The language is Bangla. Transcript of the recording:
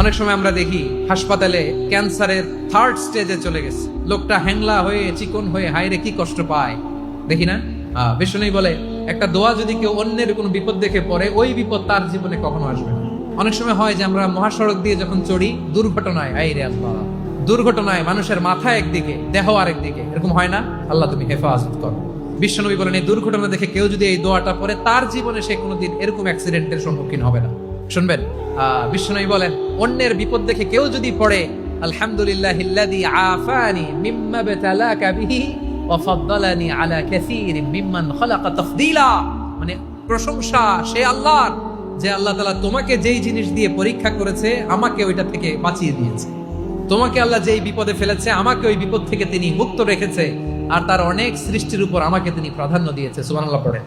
অনেক সময় আমরা দেখি হাসপাতালে ক্যান্সারের থার্ড স্টেজে চলে গেছে। লোকটা হ্যাংলা হয়ে, চিকন হয়ে হাইরে কি কষ্ট পায়। দেখি না? বিষ্ণুই বলে, একটা দোয়া যদি কেউ অন্যের কোনো বিপদ দেখে পড়ে, ওই বিপদ তার জীবনে কখনো আসবে না। অনেক সময় হয় যে আমরা মহাসড়ক দিয়ে যখন চড়ি, দুর্ঘটনায় আই রে আল্লাহ। দুর্ঘটনায় মানুষের মাথা একদিকে, দেহ আরেকদিকে, এরকম হয় না? আল্লাহ, তুমি হেফাজত করো। বিশ্বনবী বলেন, এই দুর্ঘটনা দেখে কেউ যদি এই দোয়াটা পড়ে, তার জীবনে সে কোনোদিন এরকম অ্যাক্সিডেন্টের সম্মুখীন হবে না। শুনবেন? বিশ্বনবী বলেন, অন্যের বিপদ দেখে কেউ যদি পড়ে মানে প্রশংসা, সে যে আল্লাহ তোমাকে যেই জিনিস দিয়ে পরীক্ষা করেছে, আমাকে ওইটা থেকে বাঁচিয়ে দিয়েছে। তোমাকে আল্লাহ যেই বিপদে ফেলেছে, আমাকে ওই বিপদ থেকে তিনি মুক্ত রেখেছে, আর তার অনেক সৃষ্টির উপর আমাকে তিনি প্রাধান্য দিয়েছে। সুবহানাল্লাহ পড়ে